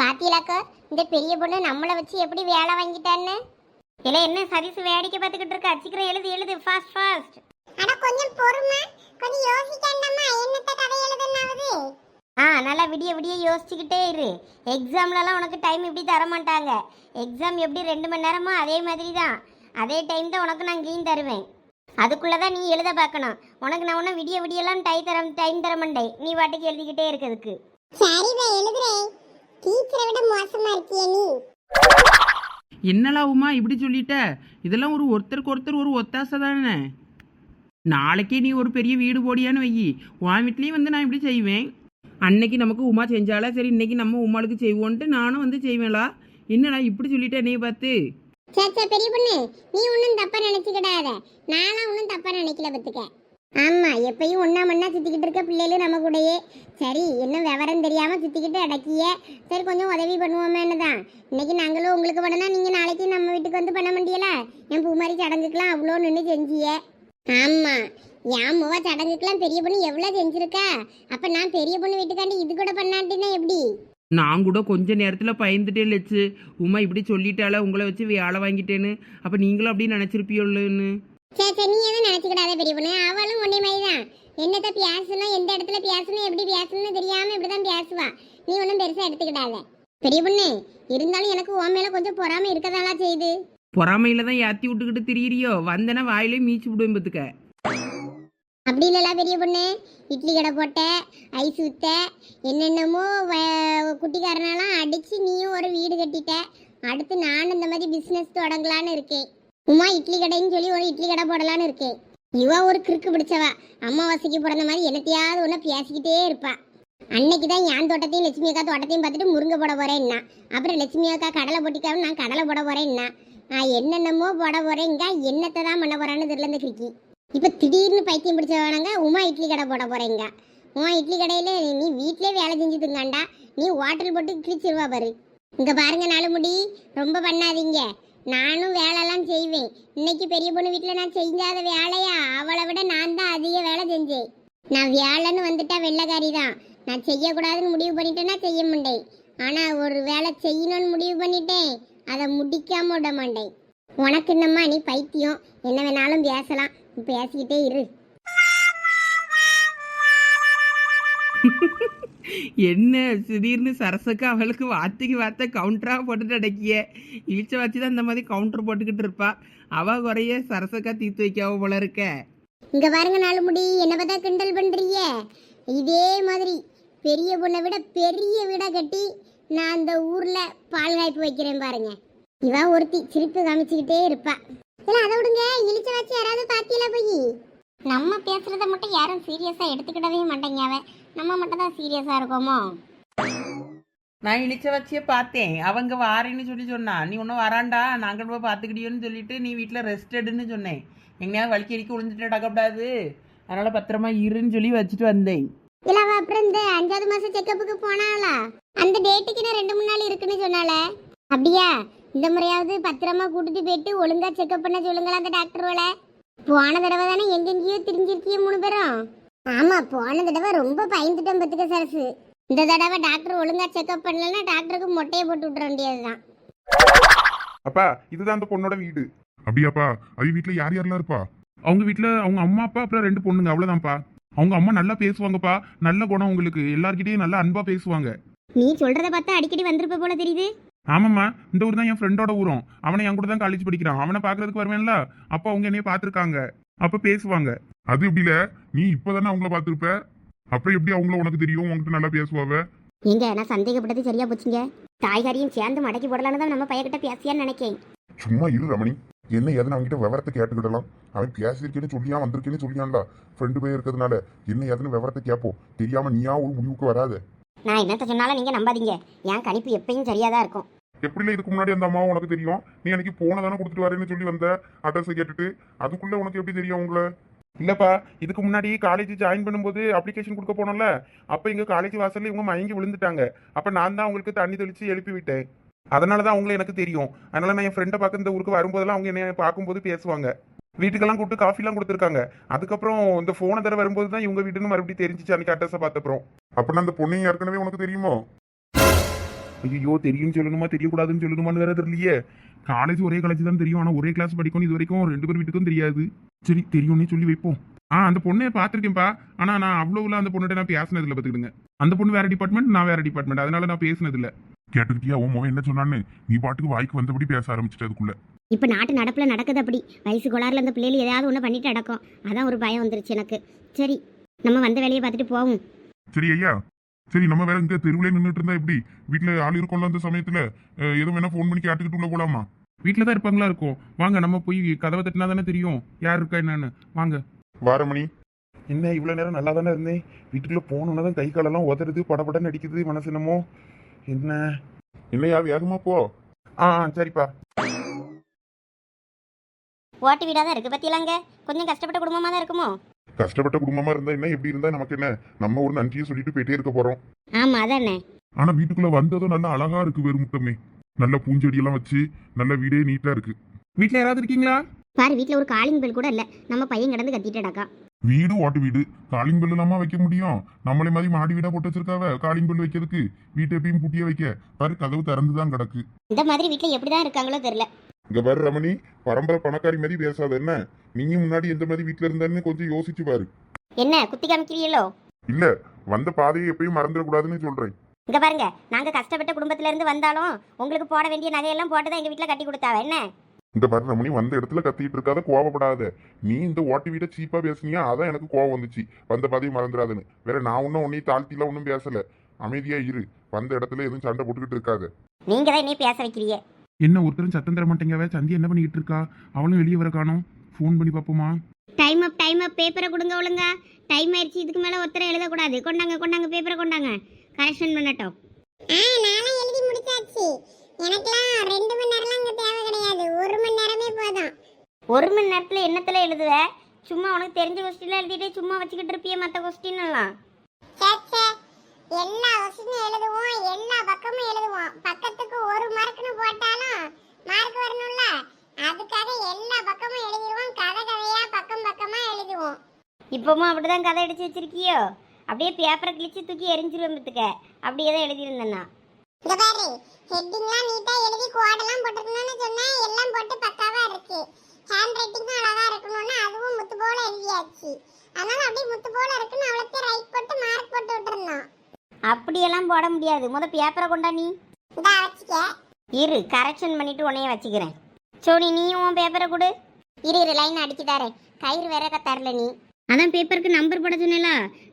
பாத்தீங்களாக்கா இந்த பெரிய பொண்ணு நம்மளை வச்சு எப்படி வேலை வாங்கிட்டான்னு? இல்ல என்ன சதீஸ் வேடிக்கை பார்த்துக்கிட்டு இருக்கா? சீக்கிரம் எழுது எழுது ஃபாஸ்ட் ஃபாஸ்ட் அட கொஞ்சம் பொறுமை. கொஞ்சம் யோசிக்கண்டாமா என்னத்த கதை எழுதுனாவது? ஆ நல்லா விடிய விடிய யோசிச்சுக்கிட்டே இரு. எக்ஸாம்லலாம் உனக்கு டைம் இப்படி தர மாட்டாங்க எக்ஸாம் எப்படி ரெண்டு மணி நேரமோ அதே மாதிரி தான் அதே டைம் தான் உனக்கு நான் கீழ் தருவேன். அதுக்குள்ளே தான் நீ எழுத பார்க்கணும். உனக்கு நான் ஒன்றும் விடிய விடியெல்லாம் டை தர டைம் தர மாட்டேன். நீ பாட்டுக்கு எழுதிக்கிட்டே இருக்கிறதுக்கு. சரிதான் எழுதுறேன். டீச்சரை விட மோசமா இருக்கியே நீ? என்னலா உமா இப்படி சொல்லிட்ட? இதெல்லாம் ஒரு ஒருத்தருக்கு ஒருத்தர் ஒரு ஒத்தாசை தானே? நாளைக்கே நீ ஒரு பெரிய வீடு போடியான்னு வை உன் வீட்லேயும் வந்து நான் இப்படி செய்வேன். அன்னைக்கு நமக்கு உமா செஞ்சாலா சரி இன்னைக்கு நம்ம உமாளுக்கு செய்வோன்ட்டு நானும் வந்து செய்வேன்லா. என்னடா இப்படி சொல்லிட்ட என்னைய பார்த்து? சே சே பெரிய பொண்ணு நீ ஒன்றும் தப்பா நினைச்சுக்கிடாத. நானும் ஒன்றும் தப்பா நினைக்கல பத்துக்க ஆமா எப்பயும் ஒன்னா மண்ணா சுத்திக்கிட்டு இருக்க பிள்ளைகளும் நம்ம கூடயே. சரி என்ன விவரம் தெரியாம சுத்திக்கிட்டு அடக்கிய? சரி கொஞ்சம் உதவி பண்ணுவோமேன்னு தான் இன்னைக்கு நாங்களும் உங்களுக்கு பண்ணனா நீங்க நாளைக்கு நம்ம வீட்டுக்கு வந்து பண்ண முடியல? என் பூமாரி சடங்குக்கெல்லாம் அவ்வளோ நின்று செஞ்சிய. ஆமா என் முக சடங்குக்கெல்லாம் பெரிய பொண்ணு எவ்வளோ செஞ்சிருக்கா? அப்ப நான் பெரிய பொண்ணு வீட்டுக்காண்டி இது கூட பண்ணாட்டினா எப்படி? நான் கூட கொஞ்ச நேரத்தில் பயந்துட்டே லட்சு உமா இப்படி சொல்லிட்டால உங்களை வச்சு வேலை வாங்கிட்டேன்னு. அப்போ நீங்களும் அப்படி நினச்சிருப்பியோன்னு சரி சரி நீ எதுவும் நினச்சிக்கிடாத பெரிய பொண்ணு. அவளும் ஒன்னே மாதிரி தான் என்னத்த பேசணும் எந்த இடத்துல பேசணும் எப்படி பேசணும்னு தெரியாம இப்படிதான் பேசுவா. நீ ஒன்றும் பெருசா எடுத்துக்கிடாத. பெரிய பொண்ணு இருந்தாலும் எனக்கு உன் மேல கொஞ்சம் பொறாம இருக்கதாலா செய்யுது பொறாமையில தான் ஏற்றி விட்டுக்கிட்டு திரியிறியோ? வந்தேன்னா வாயிலே மீச்சு விடுவேன் பார்த்துக்க அப்படி இல்லல பெரிய பொண்ணு. இட்லி கடை போட்ட ஐஸ் வித்த என்னென்னமோ வ- குட்டிக்காரனெல்லாம் அடிச்சு நீயும் ஒரு வீடு கட்டிட்ட. அடுத்து நான் இந்த மாதிரி பிசினஸ் தொடங்கலான்னு இருக்கேன். உமா இட்லி கடைன்னு சொல்லி ஒரு இட்லி கடை போடலான்னு இருக்கேன். இவ ஒரு கிறுக்கு பிடிச்சவ. அம்மாவாசைக்கு பிறந்த மாதிரி என்னத்தையாவது ஒன்று பேசிக்கிட்டே இருப்பா. அன்னைக்கு தான் என் தோட்டத்தையும் லட்சுமி அக்கா தோட்டத்தையும் பார்த்துட்டு முருங்கை போட போறேன்னா. அப்புறம் லட்சுமி அக்கா கடலை போட்டிக்காவும் நான் கடலை போட போறேன்னா. நான் என்னென்னமோ போட போறேங்க என்னத்தை தான் பண்ண போறான்னு தெரியல இந்த கிறுக்கி. இப்போ திடீர்னு பைத்தியம் பிடிச்சவனங்க உமா இட்லி கடை போட போறேங்க. உமா இட்லி கடையில நீ வீட்டிலே வேலை செஞ்சு திங்காண்டா நீ ஹோட்டல் போட்டு கிழிச்சிருவா பாரு. இங்கே பாருங்க நாலு முடி. ரொம்ப பண்ணாதீங்க. நானும் வேலைலாம் செய்வேன். இன்னைக்கு பெரிய பொண்ணு வீட்டில் நான் செஞ்சாத வேலையா? அவளை விட நான் தான் அதிக வேலை செஞ்சேன். நான் வேலைன்னு வந்துட்டா வெள்ளைக்காரி தான். நான் செய்யக்கூடாதுன்னு முடிவு பண்ணிட்டேன்னா செய்ய மாட்டேன். ஆனால் ஒரு வேலை செய்யணும்னு முடிவு பண்ணிட்டேன். அதை முடிக்காம விட மாட்டேன். உனக்கு என்னம்மா நீ பைத்தியம்? என்ன வேணாலும் பேசலாம். பேசிக்கிட்டே இரு. என்ன திடீர்னு சரசுக்கு அவளுக்கு வார்த்தைக்கு வார்த்தை கவுண்டராக போட்டுட்டு அடக்கிய? இழிச்ச வச்சு தான் இந்த மாதிரி கவுண்டர் போட்டுக்கிட்டு இருப்பா. அவ குறைய சரசக்கா தீர்த்து வைக்காவ போல இருக்க. இங்க பாருங்க நாலு முடி. என்ன பார்த்தா கிண்டல் பண்றீங்க. இதே மாதிரி பெரிய பொண்ணை விட பெரிய வீடை கட்டி நான் அந்த ஊர்ல பால் காய்ப்பு வைக்கிறேன் பாருங்க. இவ ஒருத்தி சிரிப்பு காமிச்சுக்கிட்டே இருப்பா. இல்ல அதை விடுங்க. இழிச்ச வச்சு யாராவது பாத்தியில போய்? நம்ம பேசுறத மட்டும் யாரும் சீரியஸா எடுத்துக்கிடவே மாட்டேங்க நம்ம மட்டும் தான் சீரியஸாக இருக்கோமோ? நான் இழிச்ச வச்சியே பார்த்தேன். அவங்க வாரேன்னு சொல்லி சொன்னா. நீ ஒன்றும் வராண்டா? நாங்கள் போய் பார்த்துக்கிட்டியோன்னு சொல்லிட்டு நீ வீட்டில் ரெஸ்ட் எடுன்னு சொன்னேன். எங்கேயாவது வலிக்கு அடிக்க விழுந்துட்டு நடக்கக்கூடாது அதனால பத்திரமா இருன்னு சொல்லி வச்சுட்டு வந்தேன். இல்ல அவ அப்புறம் இந்த அஞ்சாவது மாசம் செக்கப்புக்கு போனாளா? அந்த டேட்டுக்கு நான் ரெண்டு மூணு நாள் இருக்குன்னு சொன்னால அப்படியா? இந்த முறையாவது பத்திரமா கூட்டிட்டு போயிட்டு ஒழுங்கா செக்கப் பண்ண சொல்லுங்களா அந்த டாக்டரோட போன தடவை தானே எங்கெங்கேயோ திரிஞ்சிருக்கிய மூணு பேரும். ஆமா போன தடவை ரொம்ப பயந்துட்டோம் பத்துக்க சரசு. இந்த தடவை டாக்டர் ஒழுங்கா செக்கப் பண்ணலன்னா டாக்டருக்கு மொட்டையை போட்டு விட்டுற வேண்டியதுதான். அப்பா இதுதான் அந்த பொண்ணோட வீடு. அப்படியாப்பா அவ வீட்ல யார் யாரெல்லாம் இருப்பா? அவங்க வீட்ல அவங்க அம்மா அப்பா அப்புறம் ரெண்டு பொண்ணுங்க அவ்வளவுதான்ப்பா. அவங்க அம்மா நல்லா பேசுவாங்கப்பா நல்ல குணம் உங்களுக்கு. எல்லார்கிட்டயும் நல்லா அன்பா பேசுவாங்க. நீ சொல்றத பார்த்தா அடிக்கடி வந்திருப்ப போல தெரியுது. ஆமாம்மா இந்த ஊர் தான் என் ஃப்ரெண்டோட ஊரும். அவனை என் கூட தான் காலேஜ் படிக்கிறான். அவனை பாக்குறதுக்கு வருவேன்ல? அப்போ அவங்க என்னைய பார்த்துருக்காங்க. அப்ப பேசுவாங்க. அது எப்படில? நீ இப்பதானே அவங்கள பார்த்திருப்ப? அப்புறம் எப்படி அவங்கள உனக்கு தெரியும்? உன்கிட்ட நல்லா பேசுவாவ? எங்க நான் சந்தேகப்பட்டது சரியா போச்சுங்க? தாய்காரியும் சேர்ந்து மடக்கி போடலான்னு தான் நம்ம பையன்கிட்ட பேசியான்னு நினைக்கேன். சும்மா இரு ரமணி. என்ன ஏதுன்னு அவன்கிட்ட விவரத்தை கேட்டுக்கிடலாம். அவன் பேசியிருக்கேன்னு சொல்லியா வந்திருக்கேன்னு சொல்லியான்டா. ஃப்ரெண்டு போய் இருக்கிறதுனால என்ன ஏதுன்னு விவரத்தை கேட்போம். தெரியாம நீயா ஒரு முடிவுக்கு வராத. நான் என்னத்த சொன்னாலும் நீங்க நம்பாதீங்க. என் கணிப்பு எப்பயும் சரியா தான் இருக்கும். எப்படில இதுக்கு முன்னாடி அந்த அம்மாவும் உனக்கு தெரியும்? நீ அன்னைக்கு போன தானே கொடுத்துட்டு வரேன்னு சொல்லி வந்த அட்ரஸ் கேட்டுட்டு அதுக்குள்ள உனக்கு எப்படி தெரியும் உங்களை? இல்லப்பா இதுக்கு முன்னாடி காலேஜ் ஜாயின் பண்ணும்போது அப்ளிகேஷன் கொடுக்க போனோம்ல அப்ப எங்க காலேஜ் வாசல்ல இவங்க மயங்கி விழுந்துட்டாங்க. அப்ப நான் தான் அவங்களுக்கு தண்ணி தெளிச்சு எழுப்பி விட்டேன். அதனால தான் அவங்கள எனக்கு தெரியும். அதனால நான் என் ஃப்ரெண்டை பார்க்க இந்த ஊருக்கு வரும்போதெல்லாம் அவங்க என்னை பார்க்கும்போது பேசுவாங்க. வீட்டுக்கெல்லாம் கூப்பிட்டு காஃபிலாம் கொடுத்துருக்காங்க. அதுக்கப்புறம் இந்த ஃபோனை தர வரும்போது தான் இவங்க வீடுன்னு மறுபடியும் தெரிஞ்சிச்சு அன்னைக்கு அட்ரஸை பார்த்தப்புறம். அப்படின்னா அந்த பொண்ணையும் ஏற்கனவே உனக்கு தெரியுமோ? ஐயோ தெரியும்னு சொல்லணுமா தெரியக்கூடாதுன்னு சொல்லணுமான்னு வேற தெரியலையே. காலேஜ் ஒரே காலேஜ் தான் தெரியும். ஆனால் ஒரே கிளாஸ் படிக்கணும் இது வரைக்கும் ரெண்டு பேர் வீட்டுக்கும் தெரியாது. சரி தெரியும்னே சொல்லி வைப்போம். ஆ அந்த பொண்ணை பார்த்துருக்கேன்ப்பா. ஆனால் நான் அவ்வளோவில் அந்த பொண்ணுகிட்ட நான் பேசினதில்ல பார்த்துக்கிடுங்க. அந்த பொண்ணு வேற டிபார்ட்மெண்ட் நான் வேற டிபார்ட்மெண்ட் அதனால நான் பேசினதில்ல. கேட்டுக்கிட்டியா உன் மகன் என்ன சொன்னான்னு? நீ பாட்டுக்கு வாய்க்கு வந்தபடி பேச ஆரம்பிச்சிட்ட அதுக்குள்ள. இப்போ நாட்டு நடப்பில் நடக்குது அப்படி. வயசு கோளாறுல அந்த பிள்ளைகள் ஏதாவது ஒன்று பண்ணிட்டு நடக்கும் அதான் ஒரு பயம் வந்துருச்சு எனக்கு. சரி நம்ம வந்த வேலையை பார்த்துட்டு போவோம். சரி ஐயா. சரி நம்ம வேற இங்க தெருவுல நின்றுட்டு இருந்தா எப்படி? வீட்டுல ஆள் இருக்கும்ல அந்த சமயத்துல. எதுவும் வேணா ஃபோன் பண்ணி கேட்டுக்கிட்டு உள்ள போலாமா? வீட்டில் தான் இருப்பாங்களா இருக்கும். வாங்க நம்ம போய் கதவை தட்டினா தானே தெரியும். யார் இருக்கா என்னன்னு. வாங்க. வாரமணி. என்ன இவ்வளோ நேரம் நல்லா தானே இருந்தேன். வீட்டுக்குள்ளே போனோன்னா தான் கை காலெல்லாம் உதறது படபடன்னு அடிக்குது மனசு என்னமோ. என்ன? என்னையா வேகமா போ. ஆ சரிப்பா. ஓட்டு வீடாக தான் இருக்குது பத்தியலாங்க கொஞ்சம் கஷ்டப்பட்ட குடும்பமாக தான் இருக்குமோ? கஷ்டப்பட்ட குடும்பமா இருந்தா என்ன? எப்படி இருந்தா நமக்கு என்ன? நம்ம ஒரு நன்றியை சொல்லிட்டு போயிட்டே இருக்க போறோம். ஆமாம் அதானே? ஆனா வீட்டுக்குள்ள வந்ததும் நல்லா அழகா இருக்கு வெறும் முட்டமே நல்ல பூஞ்செடி எல்லாம் வச்சு நல்ல வீடே நீட்டா இருக்கு. வீட்டில் யாராவது இருக்கீங்களா? பாரு வீட்டில் ஒரு காலிங் பெல் கூட இல்லை. நம்ம பையன் கிடந்து கத்திட்டடாக்கா. வீடு ஓட்டு வீடு? காலிங் பெல் இல்லாம வைக்க முடியும். நம்மளே மாதிரி மாடி வீடா போட்டு வச்சிருக்காவ? காலிங் பெல் வைக்கிறதுக்கு. வீட்டை எப்பயும் பூட்டியே வைக்க. பாரு கதவு திறந்துதான் கிடக்கு. இந்த மாதிரி வீட்டில் எப்படி தான் இருக்காங்களோ தெரில இங்க பாரு ரமணி பரம்பரை பணக்காரி மாதிரி பேசாத என்ன? நீங்க முன்னாடி எந்த மாதிரி வீட்டுல இருந்தான்னு கொஞ்சம் யோசிச்சு பாரு. என்ன குத்தி காமிக்கிறீங்களோ? இல்ல வந்த பாதையை எப்பயும் மறந்துடக்கூடாதுன்னு சொல்றேன். இங்கே பாருங்க நாங்கள் கஷ்டப்பட்ட குடும்பத்திலேருந்து வந்தாலும் உங்களுக்கு போட வேண்டிய நகையெல்லாம் போட்டு தான் எங்கள் வீட்டில் கட்டி கொடுத்தாவ என்ன? இந்த பாரு ரமணி வந்த இடத்துல கத்திட்டு இருக்காத கோவப்படாத. நீ இந்த ஓட்டு வீட்டை சீப்பா பேசுனியா? அதான் எனக்கு கோவம் வந்துச்சு. வந்த பாதையை மறந்துடாதுன்னு. வேற நான் ஒன்னும் உன்னையும் தாழ்த்திலாம் ஒன்றும் பேசல. அமைதியா இரு. வந்த இடத்துல எதுவும் சண்டை போட்டுக்கிட்டு இருக்காத. நீங்கள் தான் என்னைய பேச வைக்கிறீங்க. என்ன ஒருத்தரும் சத்தம் தர மாட்டேங்கவே. சந்தி என்ன பண்ணிக்கிட்டு இருக்கா? அவளும் வெளியே வர காணோம். ஃபோன் பண்ணி பார்ப்போமா? டைம் அப் டைம் அப் பேப்பரை கொடுங்க ஒழுங்கா. டைம் ஆயிடுச்சு இதுக்கு மேலே ஒருத்தரை எழுதக்கூடாது. கொண்டாங்க கொண்டாங்க பேப்பரை கொண்டாங்க. கரெக்ஷன் பண்ணட்டும். ஆ நானும் எழுதி முடிச்சாச்சு. எனக்குலாம் ரெண்டு மணி நேரம்லாம் இங்கே தேவை கிடையாது. ஒரு மணி நேரமே போதும். ஒரு மணி நேரத்தில் என்னத்தில் எழுதுவ? சும்மா உனக்கு தெரிஞ்ச கொஸ்டின்லாம் எழுதிட்டு சும்மா வச்சுக்கிட்டு இருப்பிய மற்ற கொஸ்டின் எல்லாம். சேச்சே எல்லா இப்போவும் அப்படி தான் கதை அடிச்சு வச்சிருக்கியோ? அப்படியே பேப்பரை கிழிச்சு தூக்கி எரிஞ்சிருவேன் பத்துக்க. அப்படியே தான் எழுதியிருந்தேன்னா. இங்க பாரு ஹெட்டிங்லாம் நீட்டா எழுதி கோடெல்லாம் போட்டுக்கணும்னு சொன்னேன் எல்லாம் போட்டு பக்காவா இருக்கு. ஹேண்ட் ரைட்டிங்கும் அழகா இருக்கணும்னு அதுவும் முத்து போல எழுதியாச்சு. அதனால அப்படியே முத்து போல இருக்குன்னு அவ்வளோத்தையும் ரைட் போட்டு மார்க் போட்டு விட்டுருந்தோம் அப்படியெல்லாம் போட முடியாது. முத பேப்பரை கொண்டா நீ. இந்தா வச்சுக்க. இரு கரெக்ஷன் பண்ணிட்டு உன்னைய வச்சுக்கிறேன். சோனி நீ உன் பேப்பரை கொடு. இரு இரு லைன் அடிச்சுதாரே கயிறு வேற தரல நீ. அதான் பேப்பருக்கு நம்பர் போட சொன்னேல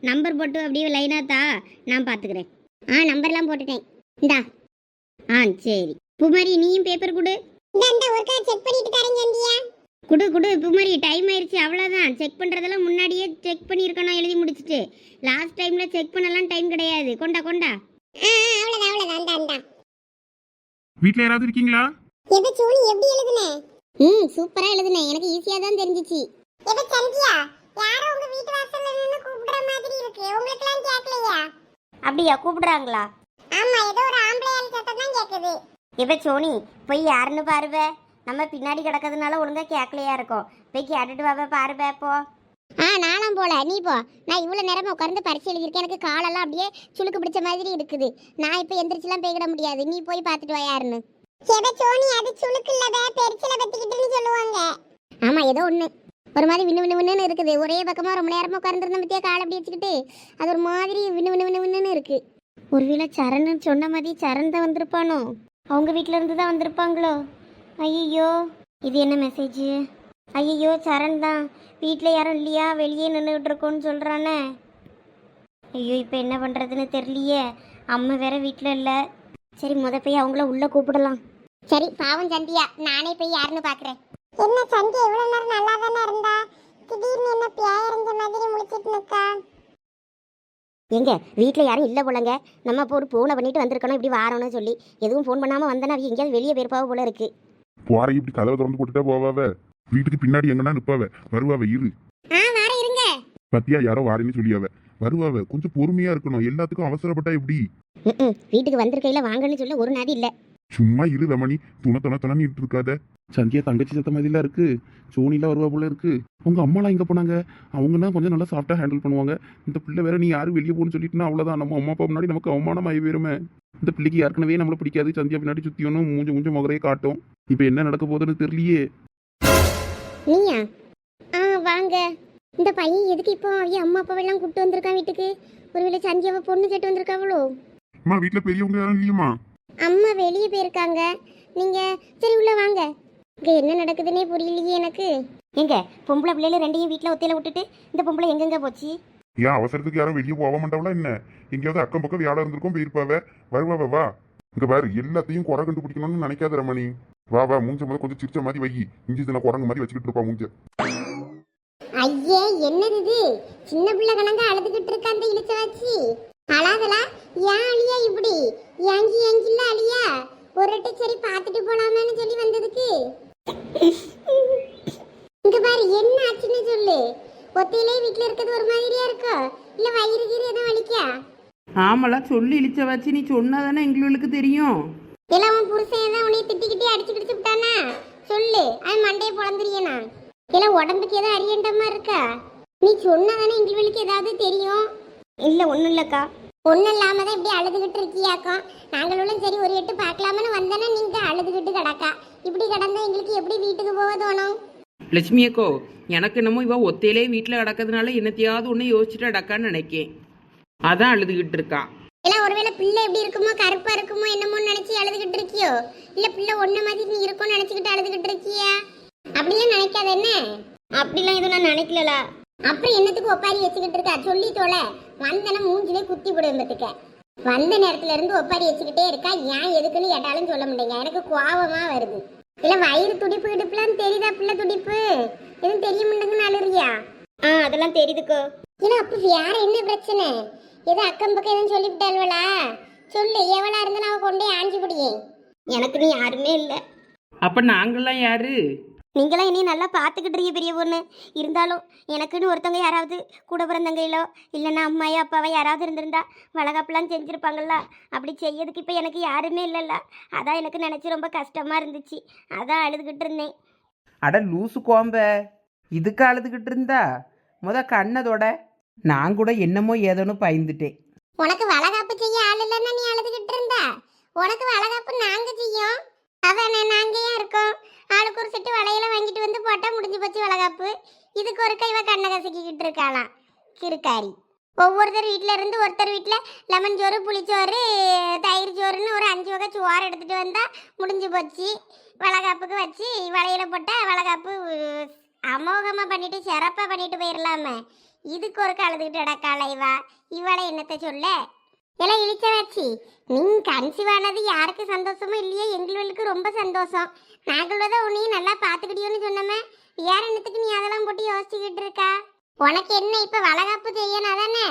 நம்பர் போட்டு அப்படியே லைனா தா நான் பாத்துக்கிறேன். ஆ நம்பர்லாம் போட்டுட்டேன். இந்தா. ஆ சரி. புமாரி நீயும் பேப்பர் கொடு. இந்த ஒருக்கா செக் பண்ணிட்டு தரேன் சந்தியா. குடு குடு. புமாரி டைம் ஆயிருச்சு அவ்வளோதான் செக் பண்ணுறதெல்லாம் முன்னாடியே செக் பண்ணியிருக்கணும் எழுதி முடிச்சிட்டு. லாஸ்ட் டைமில் செக் பண்ணலாம் டைம் கிடையாது. கொண்டா கொண்டா. வீட்டில் யாராவது இருக்கீங்களா? எது சோனி எப்படி எழுதுனே? ம் சூப்பரா எழுதுனேன். எனக்கு ஈஸியா தான் தெரிஞ்சிச்சு. எது சந்தியா? யாரோ உங்க வீட்டு வாசல்ல நின்னு கூப்பிடுற மாதிரி இருக்கு. உங்களுக்கு எல்லாம் கேட்கலையா அப்படியா? கூப்பிடுறாங்களா? ஆமா ஏதோ ஒரு ஆம்பளை ஆள் சத்தம் தான் கேக்குது. இப்போ சோனி போய் யாருன்னு பாருவ. நம்ம பின்னாடி கிடக்கிறதுனால ஒழுங்கா கேட்கலையா இருக்கும். போய் கேட்டுட்டு வாப்ப பாருப்ப போ. ஆ நானும் போல. நீ போ. நான் இவ்வளவு நேரமா உட்கார்ந்து பரிசு எழுதியிருக்கேன். எனக்கு காலெல்லாம் அப்படியே சுளுக்கு பிடிச்ச மாதிரி இருக்குது. நான் இப்போ எந்திரிச்சுலாம் போய்கிட முடியாது. நீ போய் பார்த்துட்டு வா யாருன்னு. எதை சோனி அது சுளுக்கு இல்லத பெருசில பத்திக்கிட்டுன்னு சொல்லுவாங்க. ஆமா ஏதோ ஒண்ணு. ஒரு மாதிரி விண்ணு விண்ணு விண்ணுன்னு இருக்குது. ஒரே பக்கமாக ரொம்ப நேரமாக உட்காந்துருந்த பத்தியா? காலை அப்படி வச்சுக்கிட்டு அது ஒரு மாதிரி விண்ணு விண்ணு விண்ணு விண்ணுன்னு ஒரு ஒருவேளை சரணுன்னு சொன்ன மாதிரி சரண் தான் வந்திருப்பானோ? அவங்க வீட்டில இருந்து தான் வந்திருப்பாங்களோ? ஐயோ இது என்ன மெசேஜ் ஐயோ சரண் தான். வீட்டில் யாரும் இல்லையா? வெளியே நின்றுக்கிட்டு இருக்கோன்னு சொல்கிறானே ஐயோ இப்போ என்ன பண்ணுறதுன்னு தெரியலையே. அம்மா வேற வீட்டில் இல்லை. சரி முத போய் அவங்கள உள்ளே கூப்பிடலாம். சரி பாவம் சந்தியா. நானே போய் யாருன்னு பார்க்குறேன் என்ன சந்தியா இவ்வளவு நேரம் நல்லா தானே இருந்தா? திடீர்னு என்ன பியாயறிஞ்ச மாதிரி முடிச்சிட்டு நிக்கா? எங்க வீட்டில் யாரும் இல்லை போலங்க. நம்ம இப்போ ஒரு ஃபோனை பண்ணிட்டு வந்திருக்கணும் இப்படி வாரோன்னு சொல்லி. எதுவும் ஃபோன் பண்ணாமல் வந்தனா அவங்க எங்கேயாவது வெளியே போயிருப்பாவ போல இருக்கு. போற இப்படி கதவை திறந்து போட்டுட்டா போவாவ? வீட்டுக்கு பின்னாடி எங்கன்னா நிப்பாவ? வருவாவ இரு. ஆ வர இருங்க. பத்தியா யாரோ வாரேன்னு சொல்லியாவ. வருவாவ கொஞ்சம் பொறுமையா இருக்கணும். எல்லாத்துக்கும் அவசரப்பட்டா எப்படி? ம்ம். வீட்டுக்கு வந்திருக்கையில் வாங்கன்னு சொல்ல ஒரு நாதி இல்லை. சும்மா இரு ரமணி துணை துணை துணை இருக்காத சந்தியா தங்கச்சி சத்த மாதிரிலாம் இருக்கு. சோனிலாம் வருவா போல இருக்கு. உங்க அம்மாலாம் எங்க போனாங்க? அவங்கன்னா கொஞ்சம் நல்லா சாஃப்டா ஹேண்டில் பண்ணுவாங்க. இந்த பிள்ளை வேற நீ யாரும் வெளியே போகணும்னு சொல்லிட்டுனா அவ்வளவுதான். நம்ம அம்மா அப்பா முன்னாடி நமக்கு அவமானம் ஆகி போயிருமே. இந்த பிள்ளைக்கு ஏற்கனவே நம்மள பிடிக்காது. சந்தியா பின்னாடி சுத்தியோன்னு மூஞ்ச மூஞ்ச முகரையே காட்டும். இப்போ என்ன நடக்க போகுதுன்னு தெரியலையே. நீயா? ஆ வாங்க. இந்த பையன் எதுக்கு இப்போ ஐயா அம்மா அப்பாவெல்லாம் கூப்பிட்டு வந்திருக்கான் வீட்டுக்கு? ஒருவேளை சந்தியாவை பொண்ணு கேட்டு வந்திருக்காவளோ? அம்மா வீட்டுல பெரியவங்க யாரும் இல்லையுமா அம்மா வெளியே போயிருக்காங்க. நீங்க சரி உள்ள வாங்க. இங்க என்ன நடக்குதுன்னே புரியலையே எனக்கு. எங்க பொம்பளை பிள்ளைல ரெண்டையும் வீட்டில் ஒத்தையில விட்டுட்டு இந்த பொம்பளை எங்கெங்க போச்சு? ஏன் அவசரத்துக்கு யாரும் வெளியே போக மாட்டாங்களா என்ன? எங்கேயாவது அக்கம் பக்கம் வேலை இருந்திருக்கும் போயிருப்பாவ? வருவாவ வா இங்க பாரு எல்லாத்தையும் குறை கண்டுபிடிக்கணும்னு நினைக்காத ரமணி. வா வா மூஞ்ச முதல் கொஞ்சம் சிரிச்ச மாதிரி வை. இஞ்சி தின குரங்கு மாதிரி வச்சுக்கிட்டு இருப்பா மூஞ்ச. ஐயே என்னது இது? சின்ன பிள்ளை கணங்க அழுதுகிட்டு இருக்க அந்த இழுச்ச வச்சு அழாதலா ஏன் அழியா இப்படி? ஏங்கி ஏங்கில்ல அழியா? ஒரு சரி பார்த்துட்டு போலாமேன்னு சொல்லி வந்ததுக்கு. இங்க பாரு என்ன ஆச்சுன்னு சொல்லு. ஒத்தையிலே வீட்டுல இருக்கிறது ஒரு மாதிரியா இருக்கோ? இல்ல வயிறு கீறு எதுவும் வலிக்கா? ஆமாலா சொல்லி இழிச்ச வச்சு நீ சொன்னாதானே எங்களுக்கு தெரியும். இல்ல உன் புருஷன் தான் உன்னை திட்டிக்கிட்டே அடிச்சு கிடிச்சு விட்டானா? சொல்லு அவன் மண்டையை பொழந்துறியனா இல்ல உடம்புக்கு ஏதோ அரியண்டமா இருக்கா? நீ சொன்னாதானே எங்களுக்கு ஏதாவது தெரியும்? இல்லை ஒன்றும் இல்லைக்கா. ஒன்றும் இல்லாம தான் இப்படி அழுதுகிட்டு இருக்கியாக்கும் நாங்களும் சரி ஒரு எட்டு பார்க்கலாமனு வந்தேன்னா நீங்க அழுதுகிட்டு கிடக்கா. இப்படி கிடந்தா எங்களுக்கு எப்படி வீட்டுக்கு போக தோணும்? லட்சுமி அக்கோ எனக்கு என்னமோ இவ ஒத்தையிலே வீட்டில் கிடக்கிறதுனால என்னத்தையாவது ஒன்று யோசிச்சுட்டு அடக்கான்னு நினைக்கேன். அதான் அழுதுகிட்டு இருக்கா. இல்ல ஒருவேளை பிள்ளை எப்படி இருக்குமோ கருப்பா இருக்குமோ என்னமோ நினைச்சு அழுதுகிட்டு இருக்கியோ? இல்ல பிள்ளை ஒன்ன மாதிரி நீ இருக்கும்னு நினைச்சுக்கிட்டு அழுதுகிட்டு இருக்கியா? அப்படிலாம் நினைக்காத என்ன? அப்படிலாம் எதுவும் நான் நினைக்கலலா. அப்புறம் என்னத்துக்கு ஒப்பாரி வச்சுக்கிட்டு இருக்கா? சொல்லி தோல. வந்தன மூஞ்சிலே குத்தி விடும்பத்துக்க வந்த நேரத்துல இருந்து ஒப்பாரி வச்சுக்கிட்டே இருக்கா? ஏன் எதுக்குன்னு கேட்டாலும் சொல்ல முடியுங்க எனக்கு கோவமா வருது. இல்ல வயிறு துடிப்பு கிடிப்புலாம் தெரியுதா பிள்ளை துடிப்பு? எதுவும் தெரிய மாட்டேங்குன்னு அழுறியா? ஆ அதெல்லாம் தெரியுதுக்கோ. இல்ல அப்ப வேற என்ன பிரச்சனை? ஏதோ அக்கம் பக்கம் எதுவும் சொல்லிவிட்டாள்வளா? சொல்லு எவளா இருந்தாலும் அவ கொண்டே ஆஞ்சி பிடியே எனக்கு நீ யாருமே இல்லை. அப்போ நாங்கள்லாம் யாரு? நீங்களாம் என்னையும் நல்லா பார்த்துக்கிட்டுறீங்க பெரிய பொண்ணு. இருந்தாலும் எனக்குன்னு ஒருத்தவங்க யாராவது கூட பிறந்தங்கையிலோ இல்லைன்னா அம்மாயோ அப்பாவோ யாராவது இருந்திருந்தா வளகாப்பெல்லாம் செஞ்சுருப்பாங்கல்ல. அப்படி செய்யறதுக்கு இப்போ எனக்கு யாருமே இல்லைல்ல. அதான் எனக்கு நினச்சி ரொம்ப கஷ்டமாக இருந்துச்சு. அதான் அழுதுகிட்டு இருந்தேன். அட லூசு கோம்ப. இதுக்கு அழுதுகிட்டு இருந்தா? முத கண்ணதோட நான் கூட என்னமோ ஏதோன்னு பயந்துட்டேன். உனக்கு வளகாப்பு செய்ய ஆள் இல்லைன்னா நீ அழுதுகிட்டு இருந்தா? உனக்கு வளகாப்பு நாங்க செய்யும். அதானே நாங்க ஏன் இருக்கோம்? ஆளுக்கு ஒரு செட்டு வளையல வாங்கிட்டு வந்து போட்டால் முடிஞ்சு போச்சு வளகாப்பு. இதுக்கு ஒரு கைவ கண்ணை கசக்கிக்கிட்டு இருக்காளாம். கிருக்காரி ஒவ்வொருத்தர் வீட்டில இருந்து ஒருத்தர் வீட்டில் லெமன் சோறு புளிச்சோறு தயிர் சோறுன்னு ஒரு அஞ்சு வகை சோறு எடுத்துகிட்டு வந்தால் முடிஞ்சு போச்சு. வளகாப்புக்கு வச்சு வளையல போட்டால் வளகாப்பு அமோகமாக பண்ணிட்டு சிறப்பாக பண்ணிட்டு போயிடலாமே இதுக்கு ஒரு கலந்துக்கிட்டு இடக்கா இவா? இவளை என்னத்தை சொல்ல? எல்லாம் இழிச்சவாச்சி. நீ கன்சீவ் ஆனது யாருக்கு சந்தோஷமோ இல்லையோ எங்களுக்கு ரொம்ப சந்தோஷம். நாங்களோட தான் உன்னையும் நல்லா பார்த்துக்கிட்டியோன்னு சொன்னமே. வேற என்னத்துக்கு நீ அதெல்லாம் போட்டு யோசிச்சுக்கிட்டு இருக்கா? உனக்கு என்ன இப்ப வளகாப்பு செய்யணும் தானே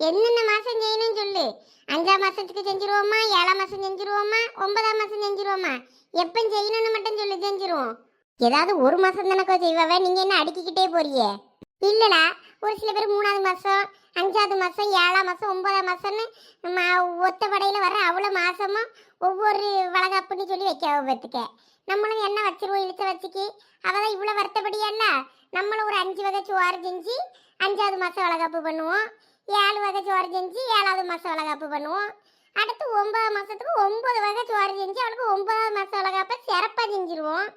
என்னென்ன மாசம் செய்யணும்னு சொல்லு. அஞ்சாம் மாசத்துக்கு செஞ்சிருவோமா? ஏழாம் மாதம் செஞ்சிருவோமா? ஒன்பதாம் மாதம் செஞ்சிருவோமா? எப்போ செய்யணும்னு மட்டும் சொல்லி செஞ்சிருவோம். ஏதாவது ஒரு மாசம் தானக்கோ செய்வாவே? நீங்க என்ன அடுக்கிக்கிட்டே போறியே இல்லைடா ஒரு சில பேர் மூணாவது மாசம் அஞ்சாவது மாதம் ஏழாம் மாதம் ஒன்பதாம் மாதம்னு ம- அவ்வளோ மாதமும் ஒவ்வொரு வளகாப்புன்னு சொல்லி வைக்க பார்த்துக்க. நம்மளும் என்ன வச்சிருவோம் இழுத்து வச்சுக்கி. அவதான் இவ்வளோ வருத்தப்படியல்ல நம்மளும் ஒரு அஞ்சு வகை சோறு செஞ்சு அஞ்சாவது மாதம் வளகாப்பு பண்ணுவோம். ஏழு வகை சோறு செஞ்சு ஏழாவது மாதம் வளகாப்பு பண்ணுவோம். அடுத்து ஒன்பது மாதத்துக்கு ஒன்பது வகை சோறு செஞ்சு அவளுக்கு ஒன்பதாவது மாதம் வளகாப்பை சிறப்பாக செஞ்சிருவோம்.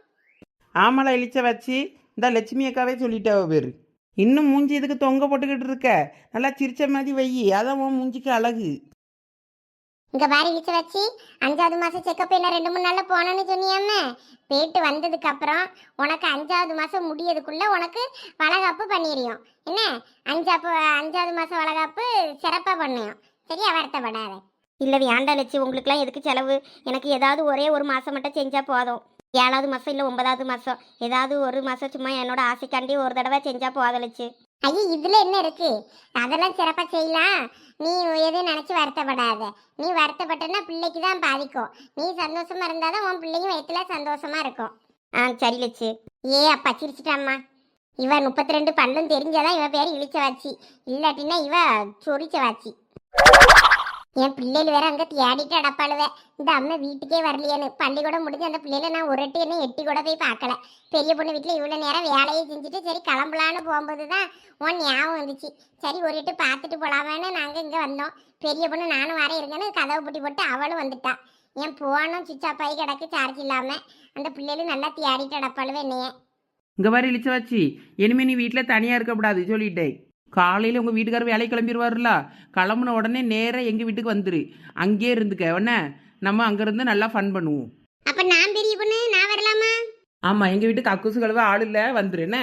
ஆமலை இழிச்ச வச்சு இந்த லட்சுமி அக்காவே சொல்லிட்டாவ பேர். இன்னும் மூஞ்சி இதுக்கு தொங்க போட்டுக்கிட்டு இருக்க. நல்லா சிரிச்ச மாதிரி வை அதான் உன் மூஞ்சிக்கு அழகு. இங்க பாரு இழுத்து வச்சு அஞ்சாவது மாசம் செக்கப் என்ன ரெண்டு மூணு நாள்ல போனோன்னு சொன்னியாம. போயிட்டு வந்ததுக்கு அப்புறம் உனக்கு அஞ்சாவது மாசம் முடியதுக்குள்ள உனக்கு வளகாப்பு பண்ணிடுவோம் என்ன? அஞ்சாப்பு அஞ்சாவது மாசம் வளகாப்பு சிறப்பா பண்ணுவோம் சரியா? வருத்தப்படாத. இல்லை வேண்டாம் லட்சி உங்களுக்குலாம் எதுக்கு செலவு? எனக்கு ஏதாவது ஒரே ஒரு மாதம் மட்டும் செஞ்சால் போதும். ஏழாவது மாதம் இல்லை ஒன்பதாவது மாதம் ஏதாவது ஒரு மாதம் சும்மா என்னோட ஆசைக்காண்டி ஒரு தடவை செஞ்சால் போதும் ஐயோ இதுல என்ன இருக்கு? அதெல்லாம் சிறப்பா செய்யலாம் நீ எதுவும் நினைச்சு வருத்தப்படாத. நீ வருத்தப்பட்டனா பிள்ளைக்கு தான் பாதிக்கும். நீ சந்தோஷமா இருந்தாதான் உன் பிள்ளையும் வயிற்றுல சந்தோஷமா இருக்கும். ஆ சரி லட்சு. ஏ அப்பா சிரிச்சிட்டாம்மா. இவன் முப்பத்தி ரெண்டு பல்லும் தெரிஞ்சதான் இவன் பேர் இழிச்ச வாச்சி இல்லாட்டினா இவ சொரிச்ச வாச்சி என் பிள்ளைகள் வேற அங்க தேடிட்டு அடப்பாளுவே. இந்த அம்மா வீட்டுக்கே வரலையேன்னு. பள்ளிக்கூடம் முடிஞ்சு அந்த பிள்ளைகளை நான் ஒரு எட்டு என்ன எட்டி கூட போய் பார்க்கல. பெரிய பொண்ணு வீட்டில் இவ்வளோ நேரம் வேலையை செஞ்சுட்டு சரி கிளம்பலான்னு போகும்போது தான் உன் ஞாபகம் வந்துச்சு. சரி ஒரு எட்டு பார்த்துட்டு போகலாமான்னு நாங்கள் இங்கே வந்தோம். பெரிய பொண்ணு நானும் வர இருக்கேன்னு கதவு பூட்டி போட்டு அவளும் வந்துட்டா. என் போனும் சுவிட்ச் ஆஃப் ஆகி கிடக்கு சார்ஜ் இல்லாமல் அந்த பிள்ளைகளும் நல்லா தேடிட்டு அடப்பாளுவே என்னையே. இங்கே வர இழிச்ச வச்சு இனிமே நீ வீட்டில் தனியாக இருக்கக்கூடாது சொல்லிட்டேன். காலையில் உங்கள் வீட்டுக்காரர் வேலைக்கு கிளம்பிடுவார்ல கிளம்புன உடனே நேராக எங்கள் வீட்டுக்கு வந்துரு. அங்கேயே இருந்துக்க. உடனே நம்ம அங்கேருந்து நல்லா ஃபன் பண்ணுவோம். அப்ப நான் பெரிய பொண்ணு நான் வரலாமா? ஆமாம் எங்கள் வீட்டுக்கு அக்குசு கழுவ ஆள் இல்லை. வந்துரு என்ன?